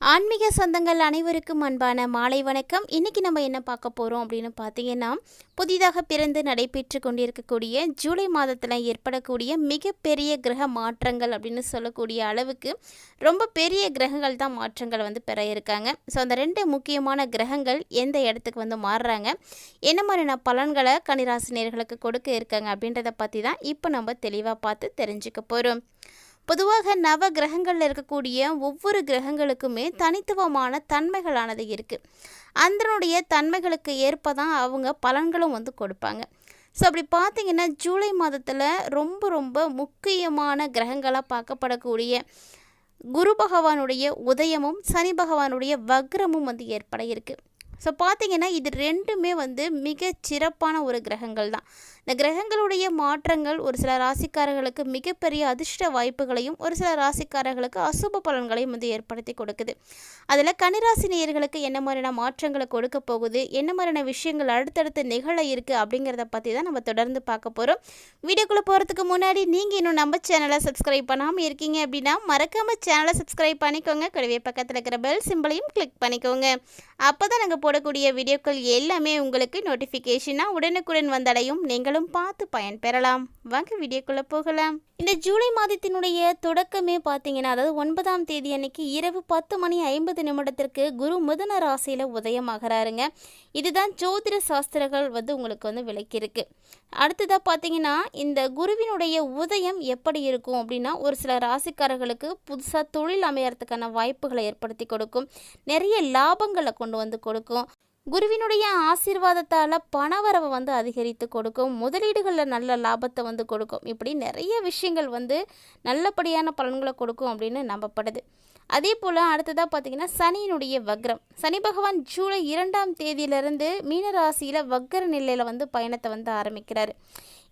ஆன்மீக சொந்தங்கள் அனைவருக்கும் அன்பான மாலை வணக்கம். இன்னைக்கு நம்ம என்ன பார்க்க போகிறோம் அப்படின்னு பார்த்தீங்கன்னா புதிதாக பிறந்து நடைபெற்று கொண்டிருக்கக்கூடிய ஜூலை மாதத்தில் ஏற்படக்கூடிய மிகப்பெரிய கிரக மாற்றங்கள் அப்படின்னு சொல்லக்கூடிய அளவுக்கு ரொம்ப பெரிய கிரகங்கள் தான் மாற்றங்கள் வந்து பெற இருக்காங்க. ஸோ அந்த ரெண்டு முக்கியமான கிரகங்கள் எந்த இடத்துக்கு வந்து மாறுறாங்க? என்ன மாதிரியான பலன்களை கனிராசினியர்களுக்கு கொடுக்க இருக்காங்க அப்படின்றத பற்றி தான் இப்போ நம்ம தெளிவாக பார்த்து தெரிஞ்சுக்க போகிறோம் பொதுவாக நவ கிரகங்களில் இருக்கக்கூடிய ஒவ்வொரு கிரகங்களுக்குமே தனித்துவமான தன்மைகளானது இருக்குது அந்தனுடைய தன்மைகளுக்கு ஏற்ப தான் அவங்க பலன்களும் வந்து கொடுப்பாங்க. ஸோ அப்படி பார்த்தீங்கன்னா ஜூலை மாதத்தில் ரொம்ப ரொம்ப முக்கியமான கிரகங்களாக பார்க்கப்படக்கூடிய குரு பகவானுடைய உதயமும் சனி பகவானுடைய வக்ரமும் வந்து ஏற்பட இருக்குது ஸோ பார்த்தீங்கன்னா இது ரெண்டுமே வந்து மிக சிறப்பான ஒரு கிரகங்கள் தான். இந்த கிரகங்களுடைய மாற்றங்கள் ஒரு சில ராசிக்காரர்களுக்கு மிகப்பெரிய அதிர்ஷ்ட வாய்ப்புகளையும் ஒரு சில ராசிக்காரர்களுக்கு அசுப பலன்களையும் வந்து ஏற்படுத்தி கொடுக்குது. அதில் கனிராசி நேயர்களுக்கு என்ன மாதிரியான மாற்றங்களை கொடுக்க போகுது என்ன மாதிரியான விஷயங்கள் அடுத்தடுத்து நிகழ இருக்குது அப்படிங்கிறத பற்றி தான் நம்ம தொடர்ந்து பார்க்க போகிறோம் வீடியோக்குள்ளே போகிறதுக்கு முன்னாடி நீங்கள் இன்னும் நம்ம சேனலை சப்ஸ்கிரைப் பண்ணாமல் இருக்கீங்க அப்படின்னா மறக்காமல் சேனலை சப்ஸ்கிரைப் பண்ணிக்கோங்க. கூடவே பக்கத்தில் இருக்கிற பெல் சிம்பிளையும் கிளிக் பண்ணிக்கோங்க. அப்போ தான் நாங்கள் போடக்கூடிய வீடியோக்கள் எல்லாமே உங்களுக்கு நோட்டிஃபிகேஷனாக உடனுக்குடன் வந்தடையும். நீங்களும் பார்த்து பயன்பெறலாம் வாங்க வீடியோக்குள்ளே போகலாம். இந்த ஜூலை மாதத்தினுடைய தொடக்கமே பார்த்தீங்கன்னா அதாவது ஒன்பதாம் தேதி அன்னைக்கு இரவு பத்து மணி ஐம்பது நிமிடத்திற்கு குரு மிதன ராசியில் உதயமாகிறாருங்க. இதுதான் ஜோதிட சாஸ்திரங்கள் வந்து உங்களுக்கு வந்து விளக்கியிருக்கு. அடுத்ததாக பார்த்தீங்கன்னா இந்த குருவினுடைய உதயம் எப்படி இருக்கும் அப்படின்னா ஒரு சில ராசிக்காரர்களுக்கு புதுசாக தொழில் அமையறதுக்கான வாய்ப்புகளை ஏற்படுத்தி கொடுக்கும். நிறைய லாபங்களை கொண்டு வந்து கொடுக்கும். குருவினுடைய ஆசீர்வாதத்தால் பணவரவை வந்து அதிகரித்து கொடுக்கும் முதலீடுகளில் நல்ல லாபத்தை வந்து கொடுக்கும். இப்படி நிறைய விஷயங்கள் வந்து நல்லபடியான பலன்களை கொடுக்கும் அப்படின்னு நம்பப்படுது. அதே போல் அடுத்ததாக பார்த்தீங்கன்னா சனியினுடைய வக்ரம். சனி பகவான் ஜூலை இரண்டாம் தேதியிலிருந்து மீனராசியில் வக்ர நிலையில் வந்து பயணத்தை வந்து ஆரம்பிக்கிறாரு.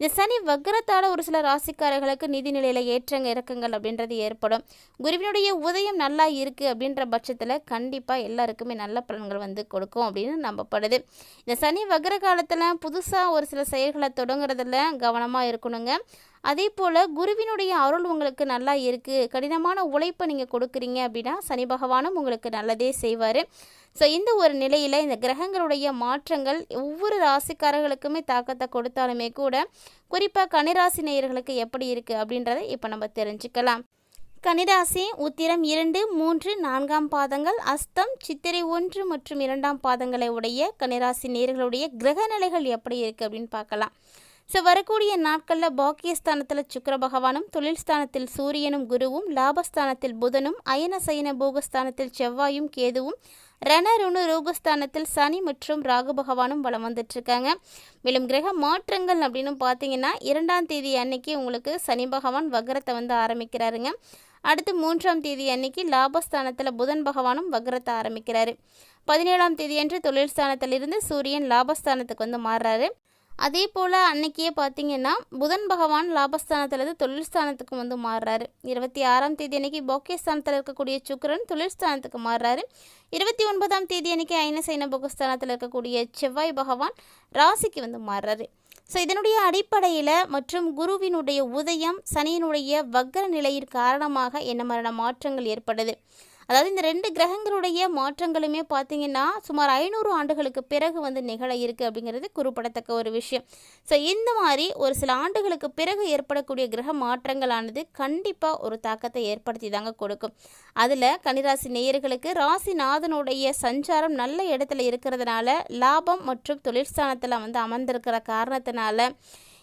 இந்த சனி வக்ரத்தால் ஒரு சில ராசிக்காரர்களுக்கு நிதி நிலையில் ஏற்றங்க இறக்கங்கள் அப்படின்றது ஏற்படும். குருவினுடைய உதயம் நல்லா இருக்குது அப்படின்ற பட்சத்தில் கண்டிப்பாக எல்லாருக்குமே நல்ல பலன்கள் வந்து கொடுக்கும் அப்படின்னு நம்பப்படுது. இந்த சனி வக்ர காலத்தில் புதுசாக ஒரு சில செயல்களை தொடங்குறதுல கவனமாக இருக்கணுங்க. அதே போல் குருவினுடைய அருள் உங்களுக்கு நல்லா இருக்குது கடினமான உழைப்பை நீங்கள் கொடுக்குறீங்க அப்படின்னா சனி பகவானும் உங்களுக்கு நல்லதே செய்வார். ஸோ இந்த ஒரு நிலையில் இந்த கிரகங்களுடைய மாற்றங்கள் ஒவ்வொரு ராசிக்காரர்களுக்குமே தாக்கத்தை கொடுத்தாலுமே கூட குறிப்பாக கனிராசி நேயர்களுக்கு எப்படி இருக்குது அப்படின்றத இப்போ நம்ம தெரிஞ்சுக்கலாம். கனிராசி உத்திரம் இரண்டு மூன்று நான்காம் பாதங்கள் அஸ்தம் சித்திரை ஒன்று மற்றும் இரண்டாம் பாதங்களை உடைய கனிராசி நேயர்களுடைய கிரக நிலைகள் எப்படி இருக்குது அப்படின்னு பார்க்கலாம். ஸோ வரக்கூடிய நாட்களில் பாக்கியஸ்தானத்தில் சுக்கர பகவானும் தொழில் ஸ்தானத்தில் சூரியனும் குருவும் லாபஸ்தானத்தில் புதனும் அயன சயன போகஸ்தானத்தில் செவ்வாயும் கேதுவும் ரணருணு ரூபஸ்தானத்தில் சனி மற்றும் ராகு பகவானும் வலம் வந்துட்டுருக்காங்க மேலும் கிரக மாற்றங்கள் அப்படின்னு பார்த்தீங்கன்னா இரண்டாம் தேதி அன்னைக்கு உங்களுக்கு சனி பகவான் வக்ரத்தை வந்து ஆரம்பிக்கிறாருங்க. அடுத்து மூன்றாம் தேதி அன்னைக்கு லாபஸ்தானத்தில் புதன் பகவானும் வக்ரத்தை ஆரம்பிக்கிறாரு. பதினேழாம் தேதி அன்று தொழில் ஸ்தானத்திலிருந்து சூரியன் லாபஸ்தானத்துக்கு வந்து மாறுறாரு. அதே போல் அன்னைக்கே பார்த்தீங்கன்னா புதன் பகவான் லாபஸ்தானத்திலிருந்து தொழில் ஸ்தானத்துக்கு வந்து மாறுறாரு. இருபத்தி ஆறாம் தேதி அன்னைக்கு போக்கியஸ்தானத்தில் இருக்கக்கூடிய சுக்கரன் தொழில் ஸ்தானத்துக்கு மாறுறாரு. இருபத்தி ஒன்பதாம் தேதி அன்னைக்கு ஐனசைன போகஸ்தானத்தில் இருக்கக்கூடிய செவ்வாய் பகவான் ராசிக்கு வந்து மாறுறாரு. ஸோ இதனுடைய அடிப்படையில் மற்றும் குருவினுடைய உதயம் சனியினுடைய வக்ர நிலையின் காரணமாக என்ன மாதிரியான மாற்றங்கள் ஏற்படுது? அதாவது இந்த ரெண்டு கிரகங்களுடைய மாற்றங்களுமே பார்த்தீங்கன்னா சுமார் ஐநூறு ஆண்டுகளுக்கு பிறகு வந்து நிகழ இருக்குது அப்படிங்கிறது குறிப்பிடத்தக்க ஒரு விஷயம். ஸோ இந்த மாதிரி ஒரு சில ஆண்டுகளுக்கு பிறகு ஏற்படக்கூடிய கிரக மாற்றங்களானது கண்டிப்பாக ஒரு தாக்கத்தை ஏற்படுத்தி தாங்க கொடுக்கும். அதில் கனிராசி நேயர்களுக்கு ராசிநாதனுடைய சஞ்சாரம் நல்ல இடத்துல இருக்கிறதுனால லாபம் மற்றும் தொழிற்சானத்தில் வந்து அமர்ந்திருக்கிற காரணத்தினால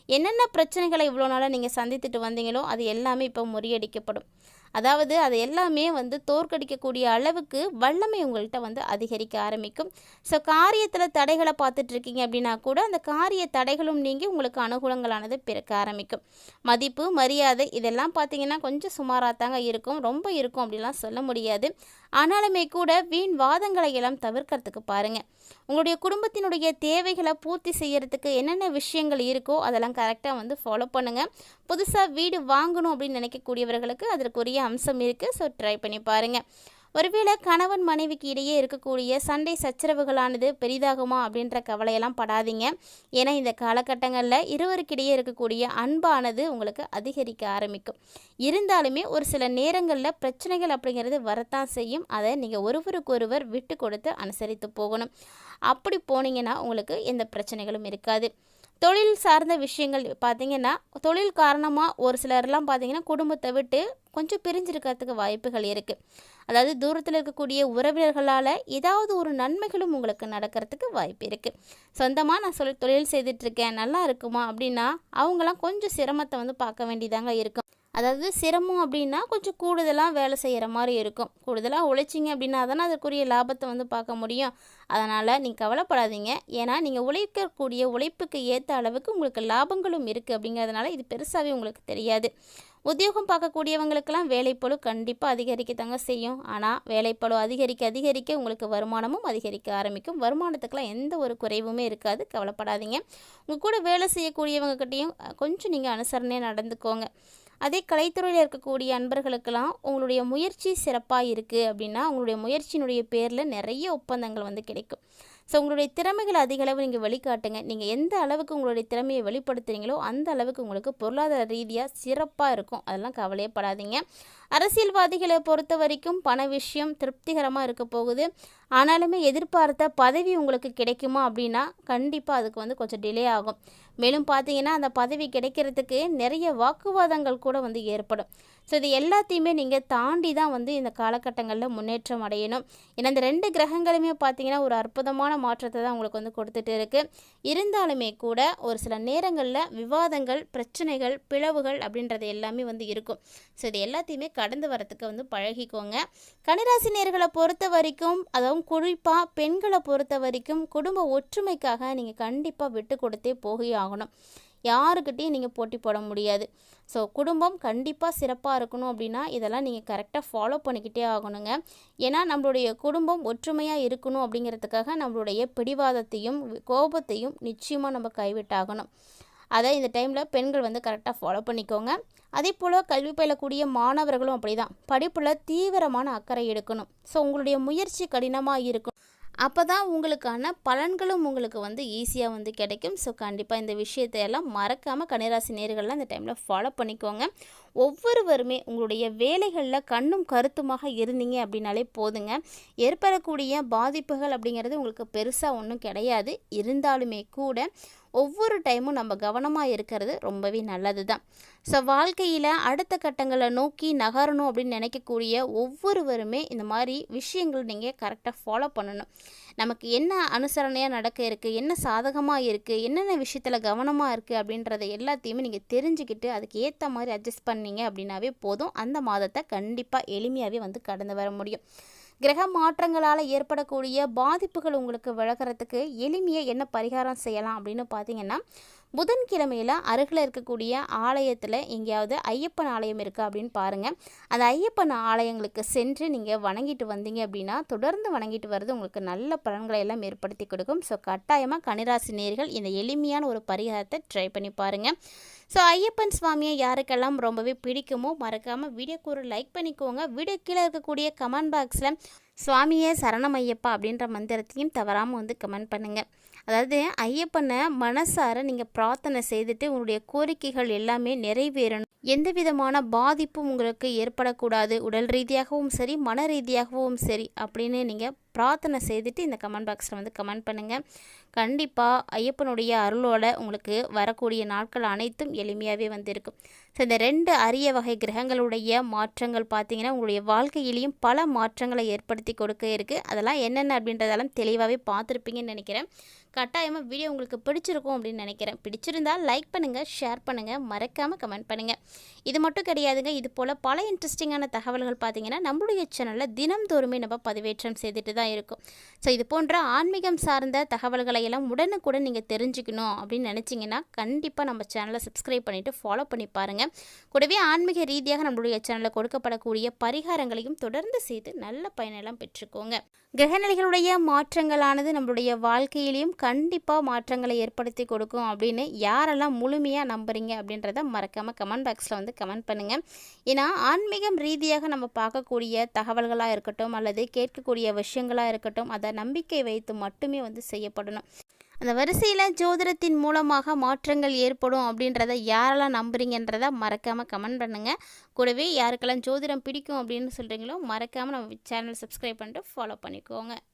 என்னென்ன பிரச்சனைகளை இவ்வளோ நாளாக நீங்கள் சந்தித்துட்டு வந்தீங்களோ அது எல்லாமே இப்போ முறியடிக்கப்படும். அதாவது அதை எல்லாமே வந்து தோற்கடிக்கக்கூடிய அளவுக்கு வல்லமை உங்கள்கிட்ட வந்து அதிகரிக்க ஆரம்பிக்கும். ஸோ காரியத்தில் தடைகளை பார்த்துட்டு இருக்கீங்க அப்படின்னா கூட அந்த காரிய தடைகளும் நீங்கி உங்களுக்கு அனுகூலங்களானது பிறக்க ஆரம்பிக்கும். மதிப்பு மரியாதை இதெல்லாம் பார்த்தீங்கன்னா கொஞ்சம் சுமாராக தாங்க இருக்கும். ரொம்ப இருக்கும் அப்படிலாம் சொல்ல முடியாது. ஆனாலுமே கூட வீண் வாதங்களை எல்லாம் தவிர்க்கிறதுக்கு பாருங்கள் உங்களுடைய குடும்பத்தினுடைய தேவைகளை பூர்த்தி செய்கிறதுக்கு என்னென்ன விஷயங்கள் இருக்கோ அதெல்லாம் கரெக்டாக வந்து ஃபாலோ பண்ணுங்கள் புதுசாக வீடு வாங்கணும் அப்படின்னு நினைக்கக்கூடியவர்களுக்கு அதற்குரிய அம்சம் இருக்குது ஸோ ட்ரை பண்ணி பாருங்கள் ஒருவேளை கணவன் மனைவிக்கு இடையே இருக்கக்கூடிய சண்டை சச்சரவுகளானது பெரிதாகுமா அப்படின்ற கவலையெல்லாம் படாதீங்க. ஏன்னா இந்த காலகட்டங்களில் இருவருக்கிடையே இருக்கக்கூடிய அன்பானது உங்களுக்கு அதிகரிக்க ஆரம்பிக்கும். இருந்தாலுமே ஒரு சில நேரங்களில் பிரச்சனைகள் அப்படிங்கிறது வரத்தான் செய்யும். அதை நீங்கள் ஒருவருக்கொருவர் விட்டு கொடுத்து அனுசரித்து போகணும். அப்படி போனீங்கன்னா உங்களுக்கு எந்த பிரச்சனைகளும் இருக்காது. தொழில் சார்ந்த விஷயங்கள் பார்த்தீங்கன்னா தொழில் காரணமாக ஒரு சிலர்லாம் பார்த்தீங்கன்னா குடும்பத்தை விட்டு கொஞ்சம் பிரிஞ்சிருக்கிறதுக்கு வாய்ப்புகள் இருக்குது அதாவது தூரத்தில் இருக்கக்கூடிய உறவினர்களால் ஏதாவது ஒரு நன்மைகளும் உங்களுக்கு நடக்கிறதுக்கு வாய்ப்பு இருக்குது சொந்தமாக நான் சொல் தொழில் செய்துட்ருக்கேன் நல்லா இருக்குமா அப்படின்னா அவங்களாம் கொஞ்சம் சிரமத்தை வந்து பார்க்க வேண்டியதாங்க இருக்கும் அதாவது சிரமம் அப்படின்னா கொஞ்சம் கூடுதலாக வேலை செய்கிற மாதிரி இருக்கும். கூடுதலாக உழைச்சிங்க அப்படின்னா தானே அதற்குரிய லாபத்தை வந்து பார்க்க முடியும். அதனால் நீங்கள் கவலைப்படாதீங்க. ஏன்னா நீங்கள் உழைக்கக்கூடிய உழைப்புக்கு ஏற்ற அளவுக்கு உங்களுக்கு லாபங்களும் இருக்குது அப்படிங்கிறதுனால இது பெருசாகவே உங்களுக்கு தெரியாது. உத்தியோகம் பார்க்கக்கூடியவங்களுக்கெல்லாம் வேலைப்பழு கண்டிப்பாக அதிகரிக்கத்தாங்க செய்யும். ஆனால் வேலைப்பழு அதிகரிக்க அதிகரிக்க உங்களுக்கு வருமானமும் அதிகரிக்க ஆரம்பிக்கும். வருமானத்துக்கெல்லாம் எந்த ஒரு குறைவுமே இருக்காது. கவலைப்படாதீங்க. உங்கள் கூட வேலை செய்யக்கூடியவங்கக்கிட்டேயும் கொஞ்சம் நீங்கள் அனுசரணையாக நடந்துக்கோங்க. அதே கலைத்துறையில் இருக்கக்கூடிய அன்பர்களுக்கெல்லாம் உங்களுடைய முயற்சி சிறப்பாக இருக்குது அப்படின்னா உங்களுடைய முயற்சியினுடைய பேரில் நிறைய ஒப்பந்தங்கள் வந்து கிடைக்கும். ஸோ உங்களுடைய திறமைகள் அதிக அளவு நீங்கள் வெளிக்காட்டுங்க நீங்கள் எந்த அளவுக்கு உங்களுடைய திறமையை வெளிப்படுத்துறீங்களோ அந்த அளவுக்கு உங்களுக்கு பொருளாதார ரீதியாக சிறப்பாக இருக்கும். அதெல்லாம் கவலையப்படாதீங்க. அரசியல்வாதிகளை பொறுத்த வரைக்கும் பண விஷயம் திருப்திகரமாக இருக்க போகுது. ஆனாலுமே எதிர்பார்த்த பதவி உங்களுக்கு கிடைக்குமா அப்படின்னா கண்டிப்பாக அதுக்கு வந்து கொஞ்சம் டிலே ஆகும். மேலும் பார்த்தீங்கன்னா அந்த பதவி கிடைக்கிறதுக்கு நிறைய வாக்குவாதங்கள் கூட வந்து ஏற்படும். ஸோ இது எல்லாத்தையுமே நீங்கள் தாண்டி தான் வந்து இந்த காலகட்டங்களில் முன்னேற்றம் அடையணும். ஏன்னா இந்த ரெண்டு கிரகங்களுமே பார்த்தீங்கன்னா ஒரு அற்புதமான மாற்றத்தை தான் உங்களுக்கு வந்து கொடுத்துட்டு இருக்குது இருந்தாலுமே கூட ஒரு சில நேரங்களில் விவாதங்கள் பிரச்சனைகள் பிளவுகள் அப்படின்றது எல்லாமே வந்து இருக்கும். ஸோ இது எல்லாத்தையுமே கடந்து வரத்துக்கு வந்து பழகிக்கோங்க. கனிராசி நேர்களை பொறுத்த வரைக்கும் அதுவும் குறிப்பாக பெண்களை பொறுத்த வரைக்கும் குடும்ப ஒற்றுமைக்காக நீங்கள் கண்டிப்பாக விட்டு கொடுத்தே போகி ஆகணும் யாருக்கிட்டையும் நீங்கள் போட்டி போட முடியாது. ஸோ குடும்பம் கண்டிப்பாக சிறப்பாக இருக்கணும் அப்படின்னா இதெல்லாம் நீங்கள் கரெக்டாக ஃபாலோ பண்ணிக்கிட்டே ஆகணுங்க. ஏன்னா நம்மளுடைய குடும்பம் ஒற்றுமையாக இருக்கணும் அப்படிங்கிறதுக்காக நம்மளுடைய பிடிவாதத்தையும் கோபத்தையும் நிச்சயமாக நம்ம கைவிட்டாகணும். அதை இந்த டைமில் பெண்கள் வந்து கரெக்டாக ஃபாலோ பண்ணிக்கோங்க. அதே போல் கல்வி பயிலக்கூடிய மாணவர்களும் அப்படி தான் படிப்பில் தீவிரமான அக்கறை எடுக்கணும். ஸோ உங்களுடைய முயற்சி கடினமாக இருக்கும். அப்போ தான் உங்களுக்கான பலன்களும் உங்களுக்கு வந்து ஈஸியாக வந்து கிடைக்கும். ஸோ கண்டிப்பாக இந்த விஷயத்தை எல்லாம் மறக்காமல் கன்னிராசி நேர்கள்லாம் இந்த டைமில் ஃபாலோ பண்ணிக்கோங்க. ஒவ்வொருவருமே உங்களுடைய வேலைகளில் கண்ணும் கருத்துமாக இருந்தீங்க அப்படின்னாலே போதுங்க. ஏற்படக்கூடிய பாதிப்புகள் அப்படிங்கிறது உங்களுக்கு பெருசாக ஒன்றும் கிடையாது. இருந்தாலுமே கூட ஒவ்வொரு டைமும் நம்ம கவனமாக இருக்கிறது ரொம்பவே நல்லது தான் ஸோ வாழ்க்கையில் அடுத்த கட்டங்களை நோக்கி நகரணும் அப்படின்னு நினைக்கக்கூடிய ஒவ்வொருவருமே இந்த மாதிரி விஷயங்கள் நீங்கள் கரெக்டாக ஃபாலோ பண்ணணும். நமக்கு என்ன அனுசரணையாக நடக்க இருக்குது என்ன சாதகமாக இருக்குது என்னென்ன விஷயத்தில் கவனமாக இருக்குது அப்படின்றத எல்லாத்தையுமே நீங்கள் தெரிஞ்சுக்கிட்டு அதுக்கு ஏற்ற மாதிரி அட்ஜஸ்ட் பண்ணிங்க அப்படின்னாவே போதும். அந்த மாதத்தை கண்டிப்பாக எளிமையாகவே வந்து கடந்து வர முடியும். கிரக மாற்றங்களால் ஏற்படக்கூடிய பாதிப்புகள் உங்களுக்கு விலகிறதுக்கு எளிமையாக என்ன பரிகாரம் செய்யலாம் அப்படின்னு பார்த்தீங்கன்னா புதன்கிழமையில் அருகில் இருக்கக்கூடிய ஆலயத்தில் எங்கேயாவது ஐயப்பன் ஆலயம் இருக்கா அப்படின்னு பாருங்கள் அந்த ஐயப்பன் ஆலயங்களுக்கு சென்று நீங்கள் வணங்கிட்டு வந்தீங்க அப்படின்னா தொடர்ந்து வணங்கிட்டு வர்றது உங்களுக்கு நல்ல பலன்களை எல்லாம் ஏற்படுத்தி கொடுக்கும். ஸோ கட்டாயமாக கனிராசி நேர்கள் இந்த எளிமையான ஒரு பரிகாரத்தை ட்ரை பண்ணி பாருங்கள் ஸோ ஐயப்பன் சுவாமியை யாருக்கெல்லாம் ரொம்பவே பிடிக்குமோ மறக்காமல் வீடியோக்கு ஒரு லைக் பண்ணிக்கோங்க. வீடியோ கீழே இருக்கக்கூடிய கமெண்ட் பாக்ஸில் சுவாமியே சரணம் ஐயப்பா அப்படின்ற மந்திரத்தையும் தவறாமல் வந்து கமெண்ட் பண்ணுங்கள் அதாவது ஐயப்பனை மனசார நீங்கள் பிரார்த்தனை செய்துட்டு உங்களுடைய கோரிக்கைகள் எல்லாமே நிறைவேறணும். எந்த விதமான பாதிப்பும் உங்களுக்கு ஏற்படக்கூடாது. உடல் ரீதியாகவும் சரி மன ரீதியாகவும் சரி அப்படின்னு நீங்கள் பிரார்த்தனை செய்துட்டு இந்த கமெண்ட் பாக்ஸில் வந்து கமெண்ட் பண்ணுங்கள் கண்டிப்பாக ஐயப்பனுடைய அருளோட உங்களுக்கு வரக்கூடிய நாட்கள் அனைத்தும் எளிமையாகவே வந்திருக்கும். ஸோ இந்த ரெண்டு அரிய வகை கிரகங்களுடைய மாற்றங்கள் பார்த்தீங்கன்னா உங்களுடைய வாழ்க்கையிலையும் பல மாற்றங்களை ஏற்படுத்தி கொடுக்க இருக்குது அதெல்லாம் என்னென்ன அப்படின்றதெல்லாம் தெளிவாகவே பார்த்துருப்பீங்கன்னு நினைக்கிறேன். கட்டாயமாக வீடியோ உங்களுக்கு பிடிச்சிருக்கும் அப்படின்னு நினைக்கிறேன். பிடிச்சிருந்தால் லைக் பண்ணுங்கள் ஷேர் பண்ணுங்கள் மறக்காமல் கமெண்ட் பண்ணுங்கள் இது மட்டும் கிடையாதுங்க இது போல் பல இன்ட்ரெஸ்டிங்கான தகவல்கள் பார்த்தீங்கன்னா நம்மளுடைய சேனலில் தினம்தோறுமே நம்ம பதிவேற்றம் செய்துட்டு தான் தான் இருக்கும். ஸோ இது போன்ற ஆன்மீகம் சார்ந்த தகவல்களை எல்லாம் உடனுக்குடன் நீங்கள் தெரிஞ்சுக்கணும் அப்படின்னு நினச்சிங்கன்னா கண்டிப்பாக நம்ம சேனலை சப்ஸ்கிரைப் பண்ணிவிட்டு ஃபாலோ பண்ணி பாருங்கள் கூடவே ஆன்மீக ரீதியாக நம்மளுடைய சேனலில் கொடுக்கப்படக்கூடிய பரிகாரங்களையும் தொடர்ந்து செய்து நல்ல பயனெல்லாம் பெற்றுக்கோங்க. கிரகநிலைகளுடைய மாற்றங்களானது நம்மளுடைய வாழ்க்கையிலையும் கண்டிப்பாக மாற்றங்களை ஏற்படுத்தி கொடுக்கும் அப்படின்னு யாரெல்லாம் முழுமையாக நம்புறீங்க அப்படின்றத மறக்காமல் கமெண்ட் பாக்ஸில் வந்து கமெண்ட் பண்ணுங்கள் ஏன்னா ஆன்மீகம் ரீதியாக நம்ம பார்க்கக்கூடிய தகவல்களாக இருக்கட்டும் அல்லது கேட்கக்கூடிய விஷயங்கள் விஷயங்களாக இருக்கட்டும் அதை நம்பிக்கை வைத்து மட்டுமே வந்து செய்யப்படணும். அந்த வரிசையில் ஜோதிடத்தின் மூலமாக மாற்றங்கள் ஏற்படும் அப்படின்றத யாரெல்லாம் நம்புறீங்கன்றத மறக்காமல் கமெண்ட் பண்ணுங்கள் கூடவே யாருக்கெல்லாம் ஜோதிடம் பிடிக்கும் அப்படின்னு சொல்கிறீங்களோ மறக்காமல் நம்ம சேனல் சப்ஸ்கிரைப் பண்ணிட்டு ஃபாலோ பண்ணிக்கோங்க.